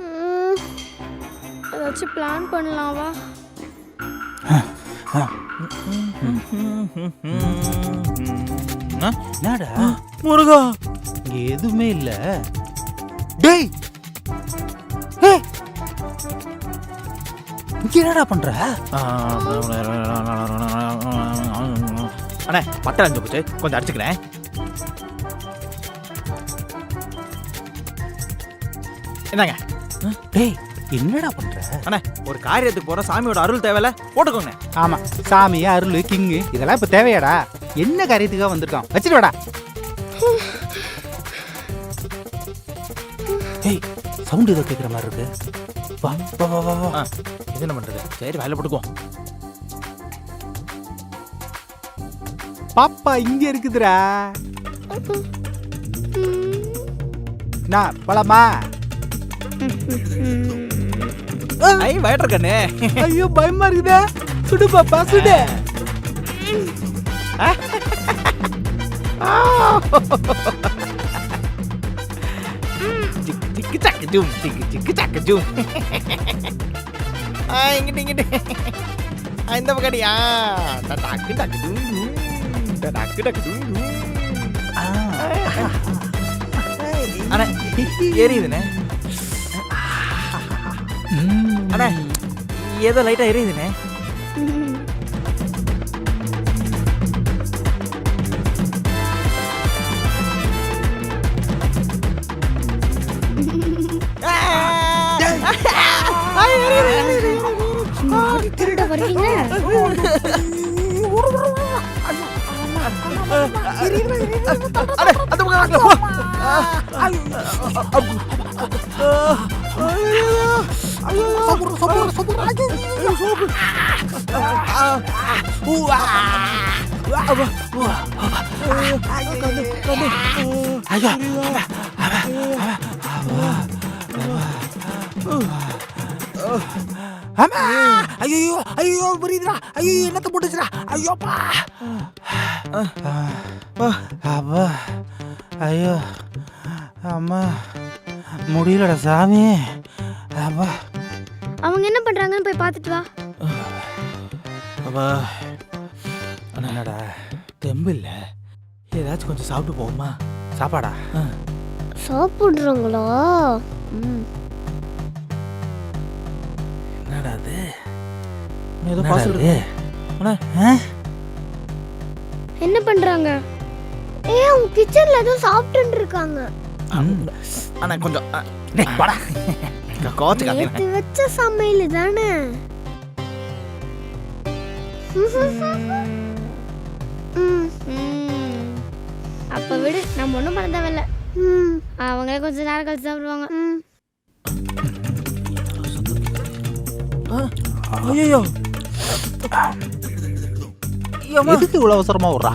ம், ஏதாச்சும் பிளான் பண்ணலாம் வா. என்னடா? முருகா! இங்க எதுவுமே இல்ல. டேய்! இங்க என்னடா பண்ற? அண்ணே மட்டை அஞ்சு போச்சு. கொஞ்சம் அடிச்சுக்கிறேன். என்னங்க? டேய் என்னடா பண்ற? அண்ணே ஒரு காரியத்துக்கு போற சாமியோட அருள் தேவையில்ல? போட்டுக்கோங்க. ஆமா சாமி அருள் கிங்கு இதெல்லாம் இப்ப தேவையாடா? என்ன காரியத்துக்காக வந்திருக்கான்? வச்சுட்டு வாடா. ஏய் சவுண்ட் ஏதோ கேக்குற மாதிரி இருக்கு. வா வா வா வா இது என்ன பண்றது? சரி வேலை போட்டுக்குவோம். பாப்பா இங்க இருக்குதுடா. நான் பழமா ஐ வயட்டர் கண்ணு ஐயோ பயமா இருக்குதே. சுடு பாப்பா சுடு. டிக்கு சக்கு ஜூம் டிக்கு டிக்கு சக்கு ஜூம். ஆ இங்கிட்டு இங்கிட்டு. ஆ இந்த பக்கடியா. டக்கு டக்கு டூம் டக்கு டக்கு அண்ணே எரியுதுண்ணே அண்ணே ஏதோ லைட்டா எரியுதுண்ணே. திருட வரீங்க அண்ணே அந்த பக்கம் வாங்க. ஐயோ ஆமா ஐயோ ஐயோ புரியுதுடா ஐயோ என்னத்த போட்டுச்சுடா ஐயோப்பா அப்பா ஐயோ அம்மா முடியலடா சாமி. அப்பா. அவங்க என்ன பண்றாங்கன்னு போய் பார்த்துட்டு வா. அப்பா. என்னடா? தெம்பு இல்ல. ஏதாச்சும் கொஞ்சம் சாப்பிட்டு போகுமா சாப்பாடா? சாப்பிடுறாங்களா? என்னடா அது? ஏதோ ஆ? என்ன பண்றாங்க? ஏ அவங்க கிச்சன்ல ஏதோ சாப்பிட்டு இருக்காங்க. அண்ணா கொஞ்சம் அ, டேய், வாடா. கோச்சு நேத்து வச்ச சமையல் தானே. அப்ப விடு நம்ம ஒண்ணும் பண்ண தேவையில்ல. அவங்களே கொஞ்சம் நேரம் கழிச்சு சாப்பிடுவாங்க. ம். ஐயோ எதுக்கு இவ்வளவு அவசரமா விடுறா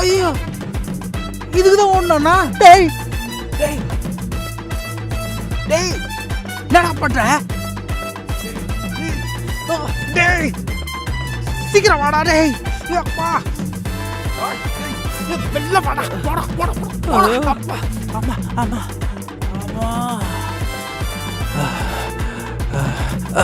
ஐயோ இதுக்குதான் ஒண்ணுண்ணா டேய். டேய். டேய் என்னடா பண்ற? டேய் சீக்கிரம் வாடா டேய். அப்பா. மெல்ல வாடா போடா போடா போடா அப்பா அம்மா அம்மா அம்மா